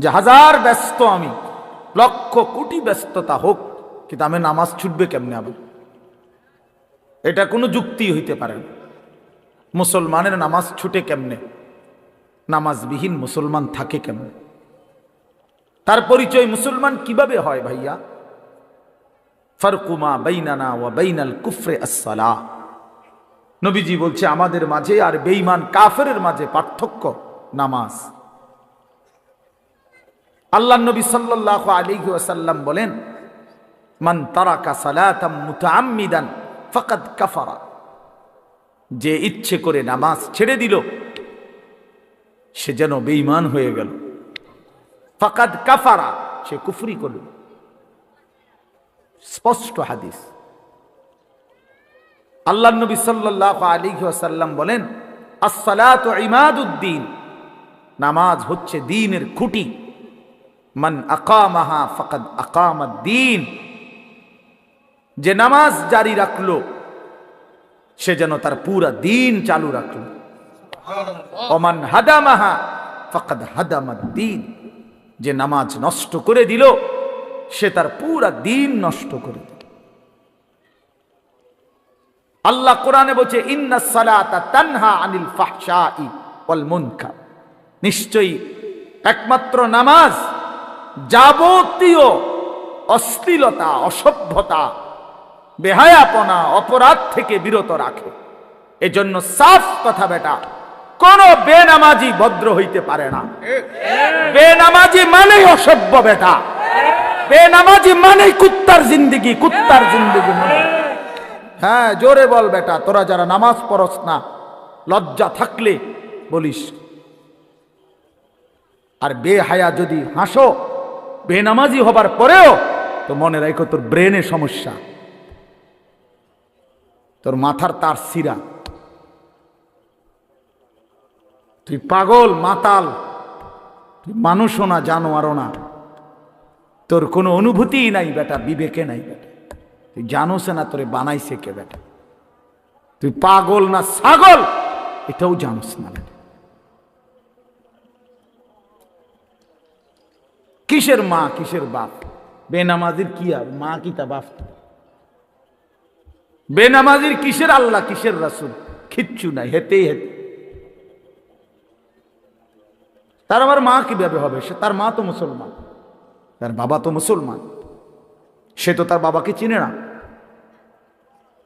যে হাজার ব্যস্ত আমি, লক্ষ কোটি ব্যস্ততা হোক, কিন্তু আমি নামাজ ছুটবে কেমনে আবার? এটা কোনো যুক্তি হইতে পারে না। মুসলমানের নামাজ ছুটে কেমনে? নামাজবিহীন মুসলমান থাকে কেমনে? তার পরিচয় মুসলমান কীভাবে হয় ভাইয়া? ফারকুমা বাইনানা ওয়া বাইনাল কুফরে আসসালা। নবীজি বলছে, আমাদের মাঝে আর বেঈমান কাফের মাঝে পার্থক্য নামাজ। আল্লাহ নবী সাল্লাল্লাহু আলাইহি ওয়াসাল্লাম বলেন, মান তারাকা সালাতাম মুতাআম্মিদান ফাকাদ কাফারা। যে ইচ্ছে করে নামাজ ছেড়ে দিল, সে যেন বেঈমান হয়ে গেল। ফাকাদ কাফারা, সে কুফরি করল। স্পষ্ট হাদিস। আল্লাহ নবী সাল্লাল্লাহু আলাইহি ওয়াসাল্লাম বলেন, আসসালাতু ইমাদুদ্দিন নামাজ হচ্ছে দ্বীনের খুঁটি। মান আকামাহা ফাকাদ আকামাদ্দিন যে নামাজ জারি রাখল সে যেন তার পুরা দিন চালু রাখল। অমান হাদামাহা ফাকাদ হাদামাদ্দিন যে নামাজ নষ্ট করে দিল সে তার পুরা দিন নষ্ট করে দিল। আল্লাহ কোরআনে বলছে ইন্না সালাতা তানহা আনিল ফাহশাই ওয়াল মুনকার। নিশ্চয়ই একমাত্র নামাজ যাবতীয় অশ্লীলতা, অসভ্যতা, বেহায়াপনা, অপরাধ থেকে বিরত রাখে। এজন্য সাফ কথা বেটা, কোন বেনামাজি ভদ্র হইতে পারে না। বেনামাজি মানে অসভ্য বেটা। বেনামাজি মানেই কুত্তার জিন্দিগি কুত্তার জিন্দিগি মানে। হ্যাঁ জোরে বল বেটা, তোরা যারা নামাজ পড়স না, লজ্জা থাকলে বলিস। আর বেহায়া যদি হাসো বেনামাজি হবার পরেও তো মনে রাখো তোর ব্রেনে সমস্যা। তোর মাথার তার সিরা তুই পাগল, মাতাল। তুই মানুষও না, জানোয়ারও না। তোর কোনো অনুভূতিই নাই বেটা, বিবেকে নাই বেটা। তুই জানোস না তোরে বানাইছে কে বেটা। তুই পাগল না, ছাগল, এটাও জানোস না বেটা। কিসের মা, কিসের বাপ? বেনামাজির কি আর? মা কি তা বাপ? বেনামাজির কিসের আল্লাহ, কিসের রাসুল? কিচ্ছু নাই হেতেই হেতে তার আবার মা কীভাবে হবে? সে তার মা তো মুসলমান। তার বাবা তো মুসলমান। সে তো তার বাবাকে চিনে না।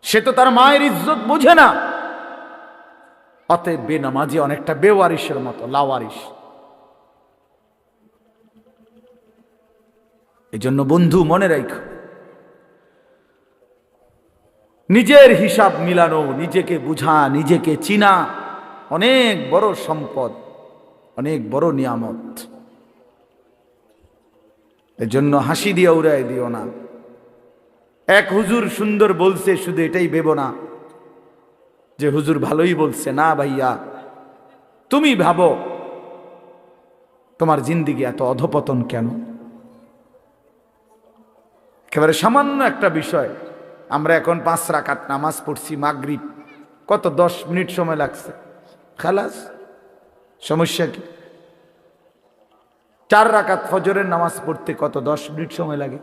সে তো তার মায়ের ইজ্জত বোঝে না। অতএব বেনামাজি অনেকটা বেওয়ারিশের মতো, লাওয়ারিশ। এই জন্য বন্ধু, মনে রাখো নিজের হিসাব মিলানো, নিজেকে বুঝা, নিজেকে চিনা, অনেক বড় সম্পদ, অনেক বড় নিয়ামত। এজন্য হাসি দিয়ে উড়াই দিও না। এক হুজুর সুন্দর বলছে, শুধু এটাই ভেবো না যে হুজুর ভালোই বলছে। না ভাইয়া, তুমি ভাবো, তোমার জিন্দিগি এত অধপতন কেন? একেবারে সামান্য একটা বিষয়। আমরা এখন পাঁচ রাকাত নামাজ পড়ছি মাগরিব। কত দশ মিনিট সময় লাগছে? খালাস, সমস্যা কি? চার রাকাত ফজরের নামাজ পড়তে কত দশ মিনিট সময় লাগে?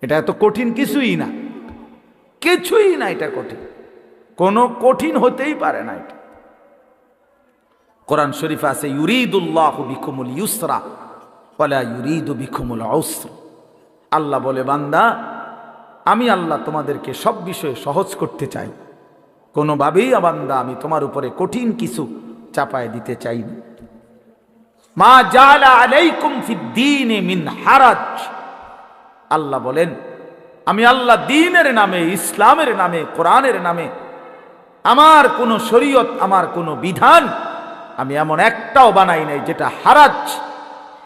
এটা এত কঠিন কিছুই না। কিছুই না এটা কঠিন। কোনো কঠিন হতেই পারে না এটা। কোরআন শরীফ আছে, ইউরিদুল্লাহ বিকুমুল ইউসরা ওয়ালা ইউরিদু বিকুমুল ঔসর আল্লাহ বলে, বান্দা, আমি আল্লাহ তোমাদেরকে সব বিষয়ে সহজ করতে চাই। কোনোভাবেই বান্দা, আমি তোমার উপরে কঠিন কিছু চাপায় দিতে চাই মা জালা মিন হারাজ। আল্লাহ বলেন, আমি আল্লাহ দিনের নামে, ইসলামের নামে, কোরআনের নামে, আমার কোনো শরীয়ত, আমার কোনো বিধান, আমি এমন একটাও বানাই নাই যেটা হারাজ,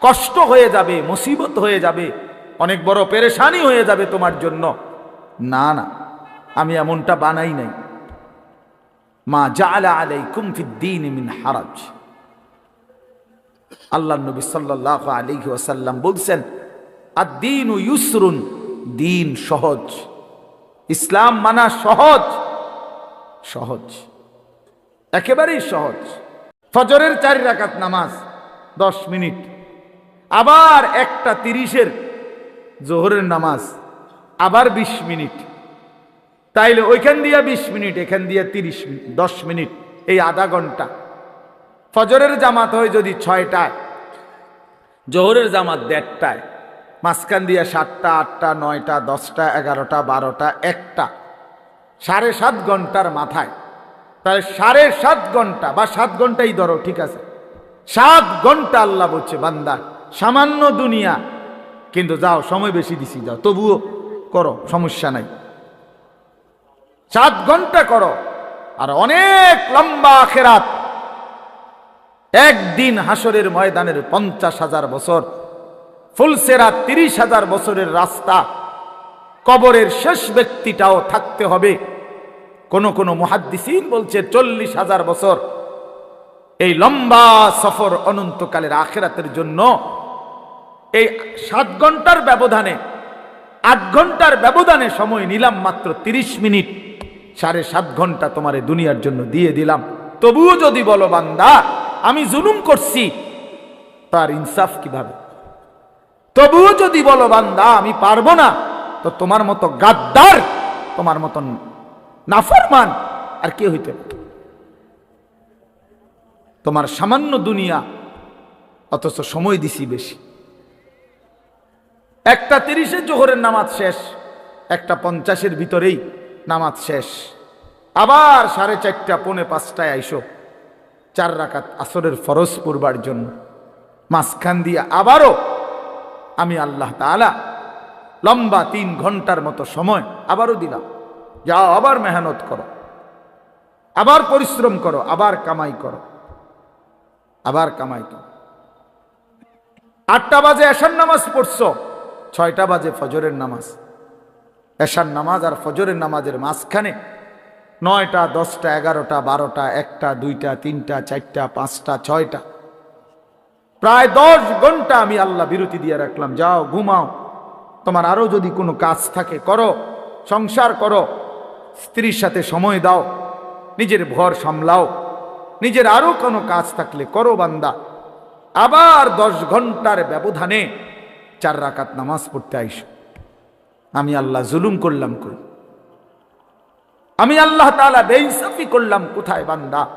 কষ্ট হয়ে যাবে, মুসিবত হয়ে যাবে অনেক বড় পেরেশানি হয়ে যাবে তোমার জন্য। না না, আমি এমনটা বানাই নাই। মা জালা আলাইকুম ফিদ্দিন মিন হারাজ। আল্লাহ নবী সাল্লাহ আলাইহি ওয়াসাল্লাম বলছেন আর দিন ইউসরুন, দিন সহজ। ইসলাম মানা সহজ। সহজ। একেবারেই সহজ। ফজরের চারি রাকাত নামাজ, দশ মিনিট। আবার একটা তিরিশের জোহরের নামাজ, আবার বিশ মিনিট। তাইলে ওইখান দিয়া বিশ মিনিট, এখান দিয়া তিরিশ মিনিট, দশ মিনিট, এই আধা ঘণ্টা। ফজরের জামাত হয় যদি ছয়টায়, জোহরের জামাত দেড়টায়, মাঝখান দিয়া সাতটা, আটটা, নয়টা, দশটা, এগারোটা, বারোটা, একটা। সাড়ে সাত ঘণ্টার মাথায়। তাহলে সাড়ে সাত ঘণ্টা বা সাত ঘন্টাই ধরো, ঠিক আছে? সাত ঘণ্টা আল্লাহ বলছে, বান্দা, সামান্য দুনিয়া কিন্তু যাও, সময় বেশি দিছি, যাও। তবুও করো, সমস্যা নাই। সাত ঘণ্টা করো, আর অনেক লম্বা খেরাত একদিন হাসরের ময়দানের পঞ্চাশ হাজার বছর ফুলসেরা তিরিশ হাজার বছরের রাস্তা, কবরের শেষ ব্যক্তিটাও থাকতে হবে। কোন কোন মুহাদ্দিসিন বলছে, চল্লিশ হাজার বছর। এই লম্বা সফর অনন্তকালের আখেরাতের জন্য এই সাত ঘণ্টার ব্যবধানে, আট ঘণ্টার ব্যবধানে সময় নিলাম মাত্র তিরিশ মিনিট। সাড়ে সাত ঘণ্টা তোমার দুনিয়ার জন্য দিয়ে দিলাম। তবুও যদি বলো, বান্দা, আমি জুলুম করছি, তার ইনসাফ কীভাবে? তবুও যদি বলো, বান্দা, আমি পারব না, তো তোমার মতো গাদ্দার, তোমার মতন নাফরমান আর কে হইতে তোমার সামান্য দুনিয়া, অথচ সময় দিছি বেশি। একটা তিরিশে জোহরের নামাজ শেষ, একটা পঞ্চাশের ভিতরেই নামাজ শেষ। আবার সাড়ে চারটা, পৌনে পাঁচটায় আইসো, চার রাকাত আসরের ফরজ পূর্বার জন্য। মাঝখান দিয়ে আবারও আমি আল্লাহ তাআলা লম্বা তিন ঘণ্টার মতো সময় আবারও দিলাম। যাও আবার মেহনত করো, আবার পরিশ্রম করো, আবার কামাই করো, আবার কামাই করো। আটটা বাজে এশার নামাজ পড়ছো ছয়টা বাজে ফজরের নামাজ। এশার নামাজ আর ফজরের নামাজের মাঝখানে নয়টা, দশটা, এগারোটা, বারোটা, একটা, দুইটা, তিনটা, চারটা, পাঁচটা, ছয়টা। প্রায় দশ ঘণ্টা আমি আল্লাহ বিরতি দিয়ে রাখলাম, যাও, ঘুমাও। তোমার আরও যদি কোনো কাজ থাকে, করো, সংসার করো, স্ত্রীর সাথে সময় দাও, নিজের ভর সামলাও, নিজের আরও কোনো কাজ থাকলে করো বান্দা। আবার দশ ঘণ্টার ব্যবধানে চার রাকাত নামাজ পড়তে আইস। আমি আল্লাহ জুলুম করলাম কই? আমি আল্লাহ তাআলা বেইনসাফি করলাম কোথায় বান্দা?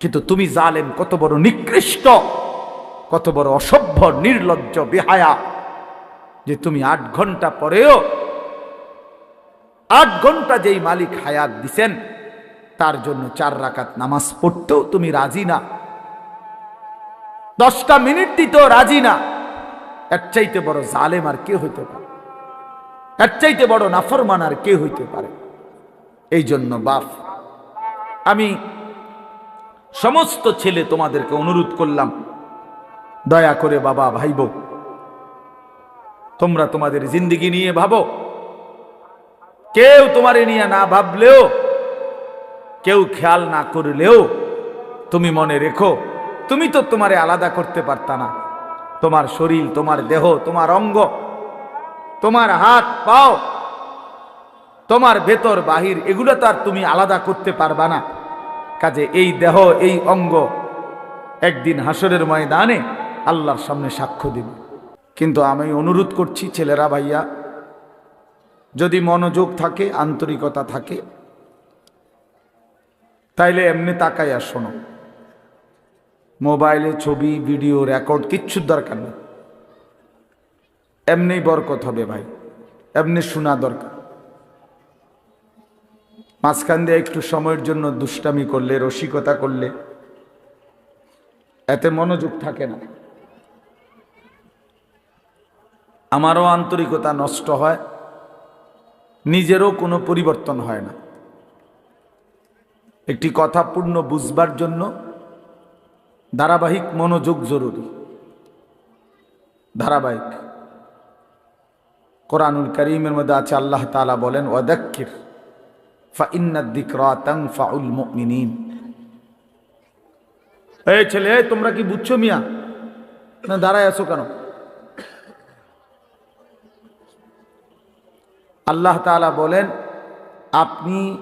কিন্তু তুমি জালেম, কত বড় নিকৃষ্ট, কত বড় অসভ্য, নির্লজ্জ, বেহায়া যে তুমি আট ঘণ্টা পরেও, আট ঘণ্টা যেই মালিক হায়াত দিছেন, তার জন্য চার রাকাত নামাজ পড়তেও তুমি রাজি না। দশটা মিনিট দিতেও রাজি না। এর চাইতে বড় জালেম আর কে হইতে পারে? এর চাইতে বড় নাফরমান আর কে হইতে পারে? এই জন্য বাপ, আমি সমস্ত ছেলে তোমাদেরকে অনুরোধ করলাম, দয়া করে বাবা, ভাইব, তোমরা তোমাদের জিন্দিগি নিয়ে ভাবো। কেউ তোমারে নিয়ে না ভাবলেও, কেউ খেয়াল না করলেও, তুমি মনে রেখো, তুমি তো তোমারে আলাদা করতে পারতা না। তোমার শরীর, তোমার দেহ, তোমার অঙ্গ, তোমার হাত, পাও, তোমার ভেতর, বাহির, এগুলো তো আর তুমি আলাদা করতে পারবা না। কাজে এই দেহ, এই অঙ্গ একদিন হাসরের ময়দানে আল্লাহর সামনে সাক্ষ্য দিবে। কিন্তু আমি অনুরোধ করছি, ছেলেরা, ভাইয়া, যদি মনোযোগ থাকে, আন্তরিকতা থাকে, তাইলে এমনি তাকাইয়া শোনো। মোবাইলে ছবি, ভিডিও, রেকর্ড, কিচ্ছুর দরকার নেই। এমনি বরকত হবে ভাই, এমনি শোনা দরকার। মাঝখান দিয়ে একটু সময়ের জন্য দুষ্টামি করলে, রসিকতা করলে, এতে মনোযোগ থাকে না। আমারও আন্তরিকতা নষ্ট হয়, নিজেরও কোনো পরিবর্তন হয় না। একটি কথা পূর্ণ বুঝবার জন্য ধারাবাহিক মনোযোগ জরুরি। ধারাবাহিক। কোরআনুল করিমের মধ্যে আছে, আল্লাহ তালা বলেন, ওয়াদাক্কির ফাউল মুমিনিন। এই ছেলে তোমরা কি বুঝছ মিয়া? না, দাঁড়ায় আছো কেন? আল্লাহ তাআলা বলেন, আপনি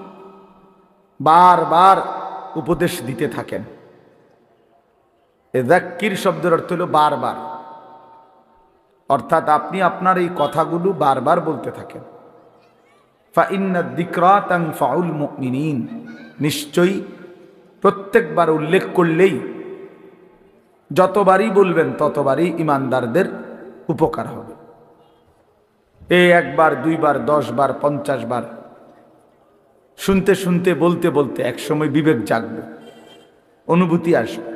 বারবার উপদেশ দিতে থাকেন। এ জাক্কির শব্দের অর্থ হলো বারবার। অর্থাৎ আপনি আপনার এই কথাগুলো বারবার বলতে থাকেন। ফাউল মিনীন নিশ্চয়ই প্রত্যেকবার উল্লেখ করলেই যতবারই বলবেন ততবারই ইমানদারদের উপকার হবে। এই একবার, দুইবার দশ বার পঞ্চাশ বার শুনতে শুনতে, বলতে বলতে একসময় বিবেক জাগবে, অনুভূতি আসবে।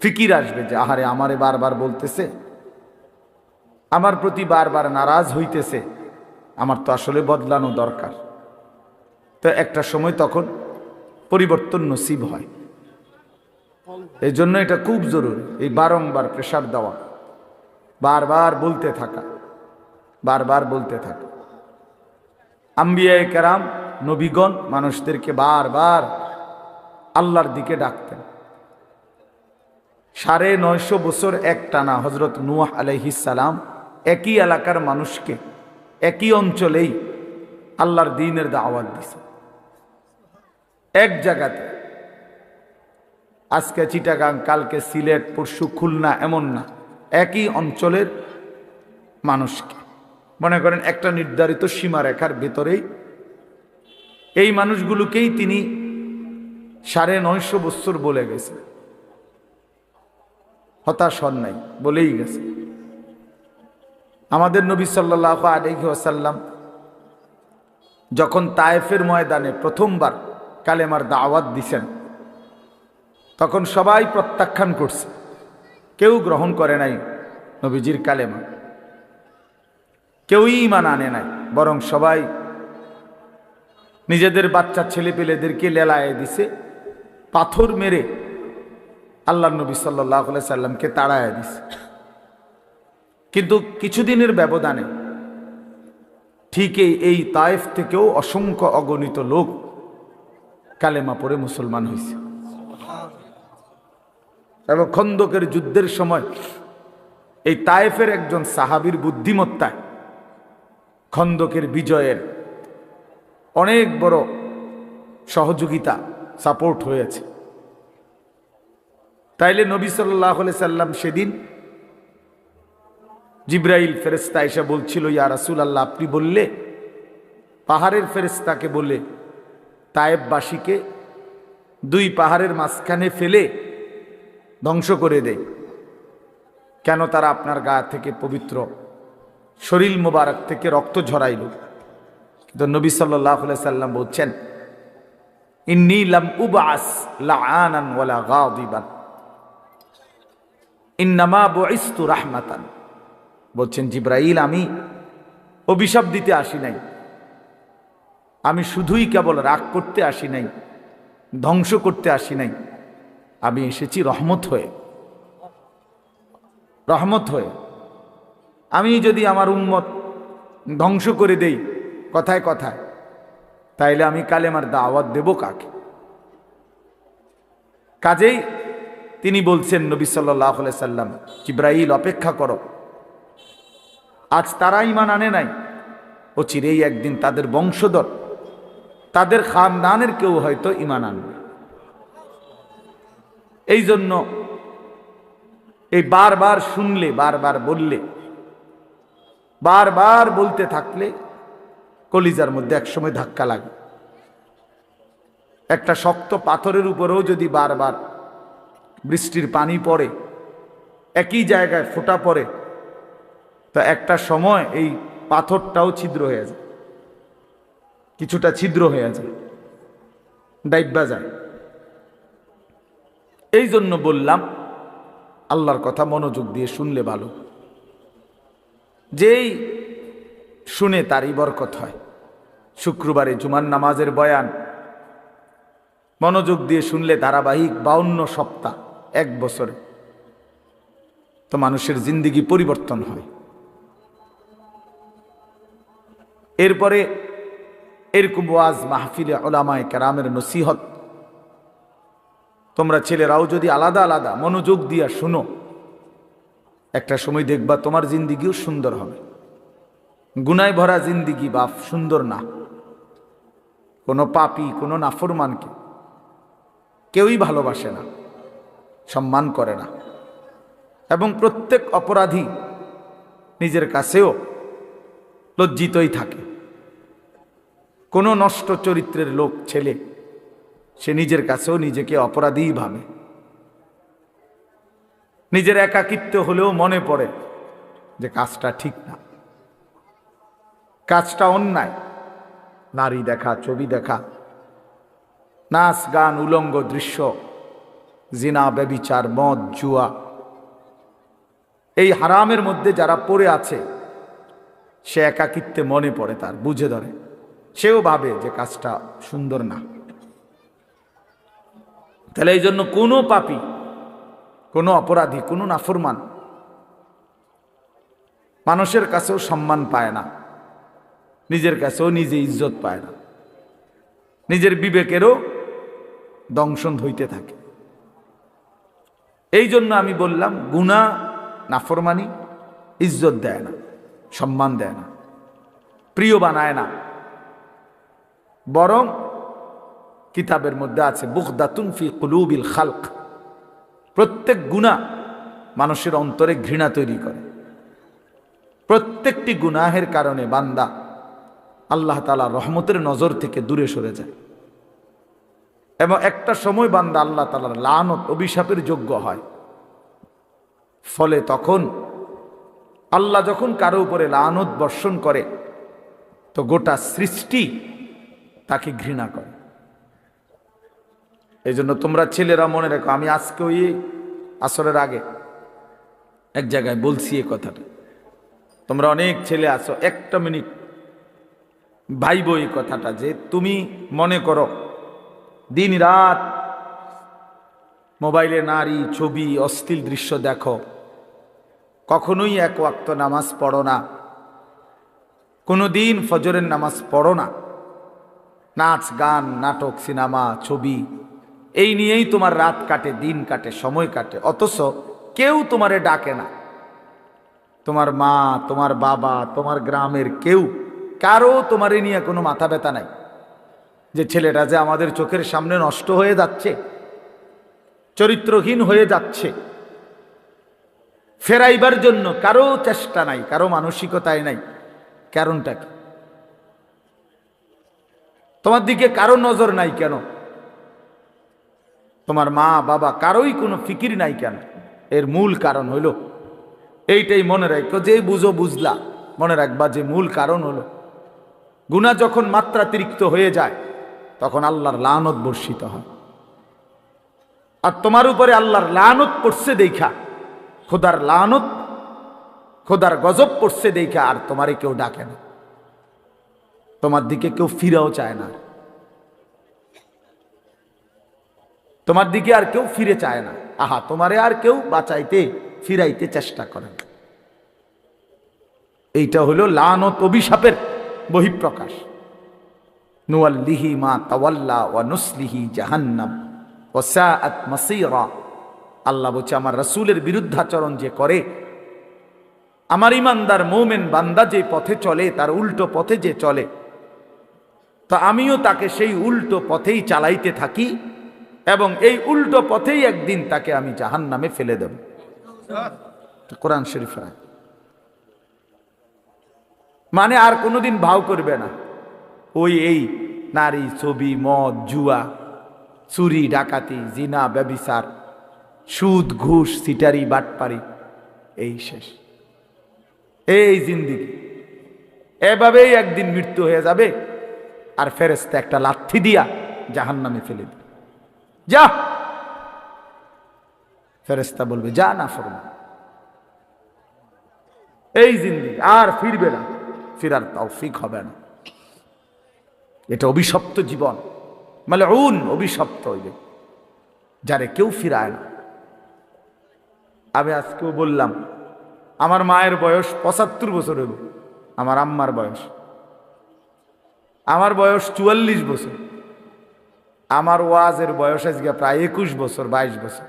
ফিকির আসবে যে, আহারে আমারে বারবার বলতেছে, আমার প্রতি বারবার নারাজ হইতেছে, আমার তো আসলে বদলানো দরকার। তো একটা সময় তখন পরিবর্তন নসিব হয়। এই জন্য এটা খুব জরুরি, এই বারংবার প্রেশার দেওয়া, বারবার বলতে থাকা, বারবার বলতে থাকা। আম্বিয়ায় কেরাম, নবীগণ মানুষদেরকে বারবার আল্লাহর দিকে ডাকতেন। সাড়ে নয়শো বছর এক টানা হজরত নুয়াহ আলহিসাল্লাম একই এলাকার মানুষকে, একই অঞ্চলেই আল্লাহর দিনের দাওয়াত দিছে। এক জায়গাতে, আজকে চিটাগাং, কালকে সিলেট, পরশু খুলনা এমন না, একই অঞ্চলের মানুষকে। মনে করেন একটা নির্ধারিত সীমারেখার ভেতরেই এই মানুষগুলোকেই তিনি সাড়ে নয়শো বৎসর বলে গেছে হতাশ হন নাই, বলেই গেছে। আমাদের নবী সাল্লাহ আলহি আসাল্লাম যখন তায়েফের ময়দানে প্রথমবার কালেমার দাওয়াত দিছেন, তখন সবাই প্রত্যাখ্যান করছে, কেউ গ্রহণ করে নাই নবীজির কালেমা, কেউই ইমান আনে নাই, বরং সবাই নিজেদের বাচ্চা ছেলে পেলেদেরকে লেলায় দিছে, পাথর মেরে আল্লাহ নবী সাল্লাহ সাল্লামকে তাড়ায় দিছে। কিন্তু কিছুদিনের ব্যবধানে ঠিক এই তায়েফ থেকেও অসংখ্য অগণিত লোক কালেমা পরে মুসলমান হয়েছে। এবং খন্দকের যুদ্ধের সময় এই তায়েফের একজন সাহাবির বুদ্ধিমত্তায় খন্দকের বিজয়ের অনেক বড় সহযোগিতা সাপোর্ট হয়েছে। তাইলে নবী সাল্লাহ সাল্লাম সেদিন জিব্রাইল ফেরেস্তা এসে বলছিল, ইয়া রাসুল আল্লাহ আপনি বললে? পাহাড়ের ফেরেস্তাকে বলে তায়েববাসীকে দুই পাহাড়ের মাঝখানে ফেলে ধ্বংস করে দেয় কেন তারা আপনার গা থেকে পবিত্র শরীর মোবারক থেকে রক্ত ঝরাইল? কিন্তু নবী সাল্লাহ সাল্লাম বলছেন, ইন্নি লাম উবাস লাআনান ওয়ালা গাদিবান। ইন্নামা বুইস্তু রাহমাতান। বলছেন, জিব্রাইল, আমি অভিশাপ দিতে আসি নাই। আমি শুধুই কেবল রাগ করতে আসি নাই, ধ্বংস করতে আসি নাই। আমি এসেছি রহমত হয়ে। রহমত হয়ে। আমি যদি আমার উম্মত ধ্বংস করে দেই কথায় কথায়, তাইলে আমি কালেমার দাওয়াত দেব কাকে? কাজেই তিনি বলছেন, নবী সাল্লাহ সাল্লাম, জিব্রাইল, অপেক্ষা করো। আজ তারা ইমান আনে নাই। ও চিরেই একদিন তাদের বংশধর। তাদের খানদানের কেউ হয়তো ইমান আনবে এই জন্য এই বারবার শুনলে, বারবার বললে, বারবার বলতে থাকলে কলিজার মধ্যে একসময় ধাক্কা লাগে। একটা শক্ত পাথরের উপরেও যদি বারবার বৃষ্টির পানি পড়ে, একই জায়গায় ফোটা পড়ে, তা একটা সময় এই পাথরটাও ছিদ্র হয়ে যায়, কিছুটা ছিদ্র হয়ে যায়, ডাইব্বা যায়। এই জন্য বললাম, আল্লাহর কথা মনোযোগ দিয়ে শুনলে ভালো। যেই শুনে তারই বরকত হয়। শুক্রবারে জুমার নামাজের বয়ান। মনোযোগ দিয়ে শুনলে ধারাবাহিক বাউন্ন সপ্তাহ। এক বছরে। তো মানুষের জিন্দিগি পরিবর্তন হয়। এরপরে এরকম ওয়াজ মাহফিলে ওলামায় কেরামের নসিহত। তোমরা ছেলেরাও যদি আলাদা আলাদা মনোযোগ দিয়া শুনো, একটা সময় দেখবা তোমার জিন্দিগিও সুন্দর হবে। গুনায় ভরা জিন্দিগি বাপ, সুন্দর না। কোনো পাপি, কোনো নাফরমানকে কেউই ভালোবাসে না। সম্মান করে না। এবং প্রত্যেক অপরাধী নিজের কাছেও লজ্জিতই থাকে। কোনো নষ্ট চরিত্রের লোক, ছেলে, সে নিজের কাছেও নিজেকে অপরাধীই ভাবে। নিজের একাকিত্ব হলেও মনে পড়ে যে কাজটা ঠিক না। কাজটা অন্যায়। নারী দেখা, ছবি দেখা, নাচ, গান, উলঙ্গ দৃশ্য জিনা, ব্যবিচার, মদ, জুয়া। এই হারামের মধ্যে যারা পড়ে আছে, সে একাকিত্বে মনে পড়ে তার, বুঝে ধরে। সেও ভাবে যে কাজটা সুন্দর না। তাহলে এই জন্য কোনো পাপি, কোনো অপরাধী, কোনো নাফরমান মানুষের কাছেও সম্মান পায় না। নিজের কাছেও নিজে ইজ্জত পায় না। নিজের বিবেকেরও দংশন হইতে থাকে। এই জন্য আমি বললাম গুণা নাফরমানি, ইজ্জত দেয় না, সম্মান দেয় না, প্রিয় বানায় না। বরং কিতাবের মধ্যে আছে বুকদাতুন ফি কুলুবিল খালক। প্রত্যেক গুণা মানুষের অন্তরে ঘৃণা তৈরি করে। প্রত্যেকটি গুনাহের কারণে বান্দা আল্লাহ তালা রহমতের নজর থেকে দূরে সরে যায়। এবং একটা সময় বান্দা আল্লাহ তালার লানত, অভিশাপের যোগ্য হয়। ফলে তখন আল্লাহ যখন কারও উপরে লানত বর্ষণ করে, তো গোটা সৃষ্টি তাকে ঘৃণা করে। এই জন্য তোমরা ছেলেরা মনে রেখো, আমি আজকে ওই আসরের আগে এক জায়গায় বলছি এ কথাটা। তোমরা অনেক ছেলে আছো, একটা মিনিট ভাইব এই কথাটা যে তুমি মনে করো দিন রাত মোবাইলে নারী ছবি, অশ্লীল দৃশ্য দেখো। কখনোই এক ওয়াক্ত নামাজ পড়ো না। কোনো দিন ফজরের নামাজ পড়ো না। নাচ, গান, নাটক, সিনেমা, ছবি, এই নিয়েই তোমার রাত কাটে, দিন কাটে, সময় কাটে। অথচ কেউ তোমারে ডাকে না। তোমার মা, তোমার বাবা, তোমার গ্রামের কেউ, কারও তোমারে নিয়ে কোনো মাথা ব্যথা নাই। যে ছেলেটা যে আমাদের চোখের সামনে নষ্ট হয়ে যাচ্ছে, চরিত্রহীন হয়ে যাচ্ছে, ফেরাইবার জন্য কারও চেষ্টা নাই, কারও মানসিকতায় নাই। কারণটা কি? তোমার দিকে কারও নজর নাই কেন? তোমার মা, বাবা, কারোই কোনো ফিকির নাই কেন? এর মূল কারণ হইল, এইটাই মনে রাখো, যে বুঝো বুঝলা, মনে রাখবা যে মূল কারণ হলো, গুণা যখন মাত্রাতিরিক্ত হয়ে যায় তখন আল্লাহর লানত বর্ষিত হয়। আর তোমার উপরে আল্লাহর লানত পড়ছে দেখা। খোদার লানত, খোদার গজব পড়ছে দেখা আর তোমারে কেউ ডাকে না। তোমার দিকে কেউ ফিরেও চায় না। তোমার দিকে আর কেউ ফিরে চায় না। আহা, তোমারে আর কেউ বাঁচাইতে, ফিরাইতে চেষ্টা করে। এইটা হলো লানত অভিশাপের বহিঃপ্রকাশ। নুয়াল্লিহি মা তাওয়াল্লা ওয়া নুসলিহি জাহান্নাম। ও সাআত মাসীরা। আল্লাহ বলছে, আমার রাসূলের বিরুদ্ধাচরণ যে করে, আমার ইমানদার মৌমেন বান্দা যে পথে চলে, তার উল্টো পথে যে চলে, তা আমিও তাকে সেই উল্টো পথেই চালাইতে থাকি এবং এই উল্টো পথেই একদিন তাকে আমি জাহান নামে ফেলে দেব। কোরআন শরীফ। মানে আর কোনোদিন ভাও করবে না। ওই এই নারী ছবি, মদ, জুয়া, চুরি, ডাকাতি, জিনা, ব্যবিচার, সুদ, ঘুষ, সিটারি, বাটপারি, এই শেষ। এই জিন্দিগি। এভাবেই একদিন মৃত্যু হয়ে যাবে আর ফেরেস্তা একটা লাঠি দিয়া জাহান নামে ফেলে দিবে। যা! ফেরেস্তা বলবে, যা না ফরমা। এই জিন্দিগি, আর ফিরবে না। ফিরার তৌফিক হবে না। এটা অভিশপ্ত জীবন। মানে উন অভিশপ্ত হইবে। যারে কেউ ফিরায় না। আমি আজকেও বললাম, আমার মায়ের বয়স পঁচাত্তর বছর হইব আমার আম্মার বয়স। আমার বয়স চুয়াল্লিশ বছর। আমার ওয়াজের বয়স আজকে প্রায় একুশ বছর, বাইশ বছর।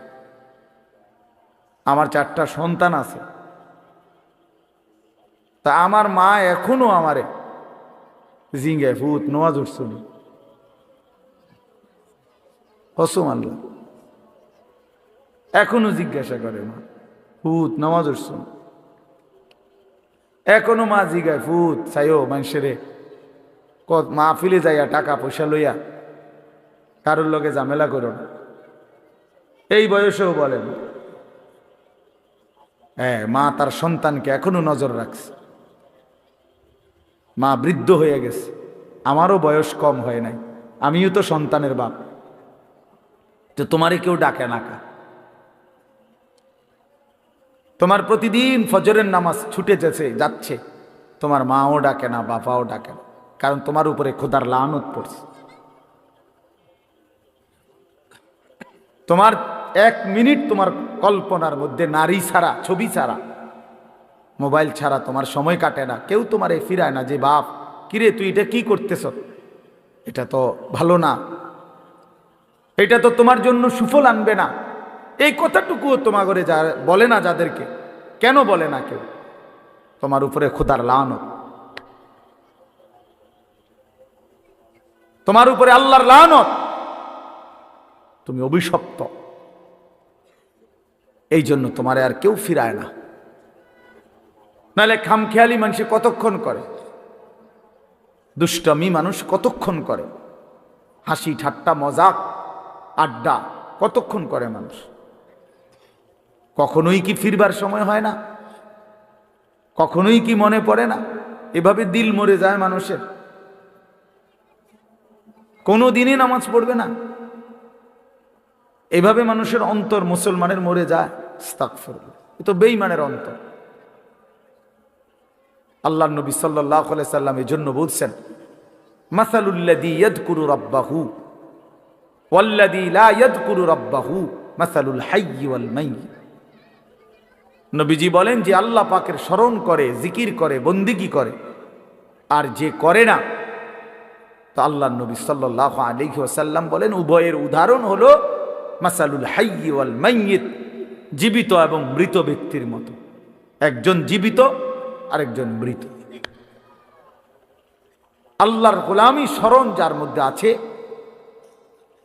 আমার চারটা সন্তান আছে। তা আমার মা এখনও আমারে জিঙ্গে ফুত নোয়াজ উঠছুনি কসম আল্লাহ এখনও জিজ্ঞাসা করে মা হুত নামাজ উঠছুন এখনও মা জিগায় ফুত চাইও মানুষেরে ক- মাহফিলে যাইয়া টাকা পয়সা লইয়া কারোর লগে ঝামেলা করো না। এই বয়সেও বলেন হ্যাঁ মা তার সন্তানকে এখনও নজর রাখছে। মা বৃদ্ধ হয়ে গেছে। আমারও বয়স কম হয় নাই। আমিও তো সন্তানের বাপ। তো তোমারে কেউ ডাকে না কা। তোমার প্রতিদিন ফজরের নামাজ ছুটে যাচ্ছে যাচ্ছে। তোমার মাও ডাকে না, বাবাও ডাকে না। কারণ তোমার উপরে খোদার লানত পড়ছে। তোমার এক মিনিট তোমার কল্পনার মধ্যে নারী ছাড়া, ছবি ছাড়া মোবাইল ছাড়া তোমার সময় কাটে না, কেউ তোমার এ ফিরায় না যে, বাপ, কিরে, তুই এটা কি করতেছ? এটা তো ভালো না। এটা তো তোমার জন্য সুফল আনবে না। এই কথাটুকুও তোমার ঘরে যা বলে না যাদেরকে, কেন বলে না কেউ? তোমার উপরে খোদার লানত। তোমার উপরে আল্লাহর লানত। তুমি অভিশপ্ত। এই জন্য তোমারে আর কেউ ফিরায় না। নাহলে খামখেয়ালি মানুষে কতক্ষণ করে? দুষ্টমি মানুষ কতক্ষণ করে? হাসি, ঠাট্টা, মজাক, আড্ডা কতক্ষণ করে মানুষ? কখনোই কি ফিরবার সময় হয় না? কখনোই কি মনে পড়ে না? এভাবে দিল মরে যায় মানুষের। কোনো দিনই নামাজ পড়বে না। এভাবে মানুষের অন্তর মুসলমানের মরে যায়। ইস্তাগফিরুল্লাহ। এ তো বেইমানের অন্তর। আল্লাহ নবী সাল্লাহ সাল্লাম এই জন্য বলছেন মাসালুল্লাদি ইয়াদকুরু রাব্বাহু ওয়াল্লাদি লা ইয়াদকুরু রাব্বাহু মাসালুল হাইয়্যি ওয়াল নবীজি বলেন যে আল্লাহ পাকের স্মরণ করে, জিকির করে, বন্দিগি করে, আর যে করে না, তো আল্লাহ নবী সাল্লাহ আলহি ওসাল্লাম বলেন, উভয়ের উদাহরণ হলো মাসালুল হাইয়ি ওয়াল জীবিত এবং মৃত ব্যক্তির মতো। একজন জীবিত আরেকজন মৃত। আল্লাহর গোলামি স্মরণ যার মধ্যে আছে,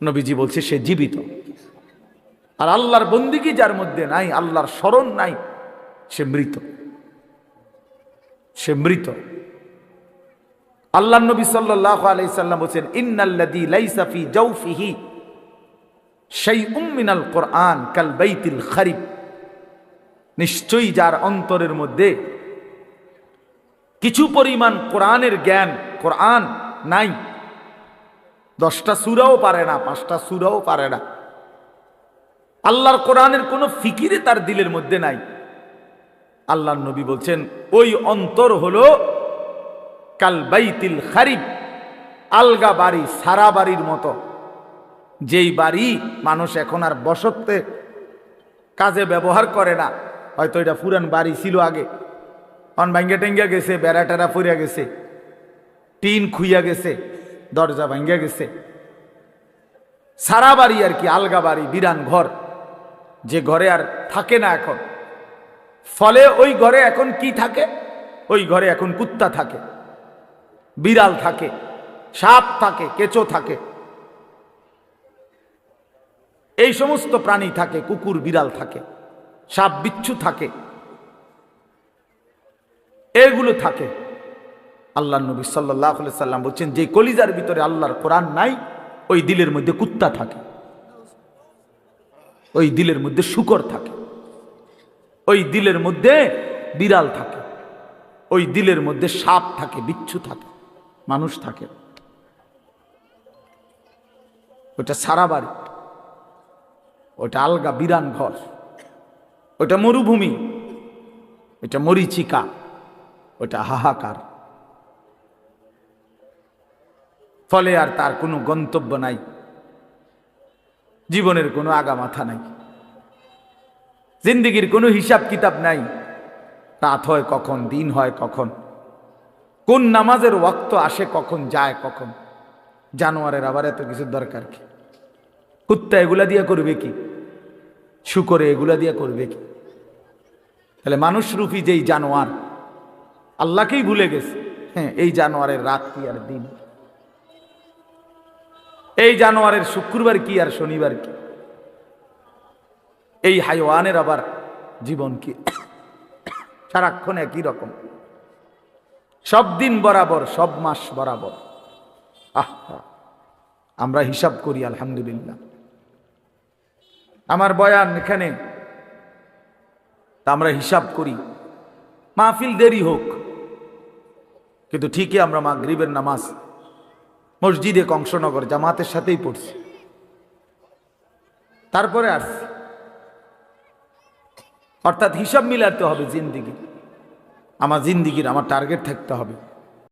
নবীজি বলছে সে জীবিত। আর আল্লাহর বন্দিগি যার মধ্যে নাই, আল্লাহর স্মরণ নাই, সে মৃত। সে মৃত। আল্লাহ নবী সাল্লাহ আলাইসাল্লাম বলছেন ইন্নাল্লাদি লাইসা ফি জাউফিহি শাইউম মিনাল কোরআন কাল বাইতিল খারিফ। নিশ্চয়ই যার অন্তরের মধ্যে কিছু পরিমাণ কোরআনের জ্ঞান, কোরআন নাই। দশটা সুরাও পারে না, পাঁচটা সুরাও পারে না। আল্লাহর কোরআনের কোনো ফিকিরে তার দিলের মধ্যে নাই। আল্লাহ নবী বলছেন, ওই অন্তর হলো কাল বাইতিল খারিব, আলগা বাড়ি, সারা বাড়ির মতো। যেই বাড়ি মানুষ এখন আর বসতে কাজে ব্যবহার করে না। হয়তো এটা পুরান বাড়ি ছিল আগে। অন ভাঙ্গা টেঙ্গা গেছে, বেড়া টেরা ফুরিয়া গেছে, টিন খুইয়া গেছে, দরজা ভাঙ্গা গেছে। সারা বাড়ি আর কি, আলগা বাড়ি, বিরান ঘর, যে ঘরে আর থাকে না এখন। ফলে ওই ঘরে এখন কি থাকে? ওই ঘরে এখন কুত্তা থাকে, বিড়াল থাকে, সাপ থাকে, কেঁচো থাকে। এই সমস্ত প্রাণী থাকে, কুকুর, বিড়াল থাকে, সাপ, বিচ্ছু থাকে। এগুলো থাকে। আল্লাহ নবী সাল্লাহ সাল্লাম বলছেন, যে কলিজার ভিতরে আল্লাহর কোরআন নাই, ওই দিলের মধ্যে কুত্তা থাকে। ওই দিলের মধ্যে শুকর থাকে। ওই দিলের মধ্যে বিড়াল থাকে। ওই দিলের মধ্যে সাপ থাকে, বিচ্ছু থাকে, মানুষ থাকে। ওটা সারা বাড়ি। ওটা আলগা বিরান ঘর। ওটা মরুভূমি। ওটা মরিচিকা। ওটা হাহাকার। ফলে আর তার কোনো গন্তব্য নাই। জীবনের কোনো আগা মাথা নাই। জিন্দিগির কোনো হিসাব কিতাব নাই। রাত হয় কখন, দিন হয় কখন। কোন নামাজের ওয়াক্ত আসে কখন, যায় কখন। জানোয়ারের আবার এত কিছু দরকার কি? কুত্তা এগুলা দিয়ে করবে কি? শুকরে এগুলা দিয়ে করবে কি? তাহলে মানুষরূপী যেই জানোয়ার আল্লাহকেই ভুলে গেছে। হ্যাঁ এই জানোয়ারের রাত কি আর দিন? এই জানোয়ারের শুক্রবার কি আর শনিবার কি? এই হাইওয়ানের আবার জীবন কি? সারাক্ষণ একই রকম। সব দিন বরাবর সব মাস বরাবর। আহ আমরা হিসাব করি আলহামদুলিল্লাহ। আমার বয়ান এখানে। আমরা হিসাব করি। মাহফিল দেরি হোক। কিন্তু ঠিকই আমরা মা গরিবের নামাজ, মসজিদে কংসনগর, জামাতের সাথেই পড়ছি। তারপরে আসছি অর্থাৎ হিসাব মিলাতে হবে জিন্দিগি আমার জিন্দিগির, আমার টার্গেট থাকতে হবে।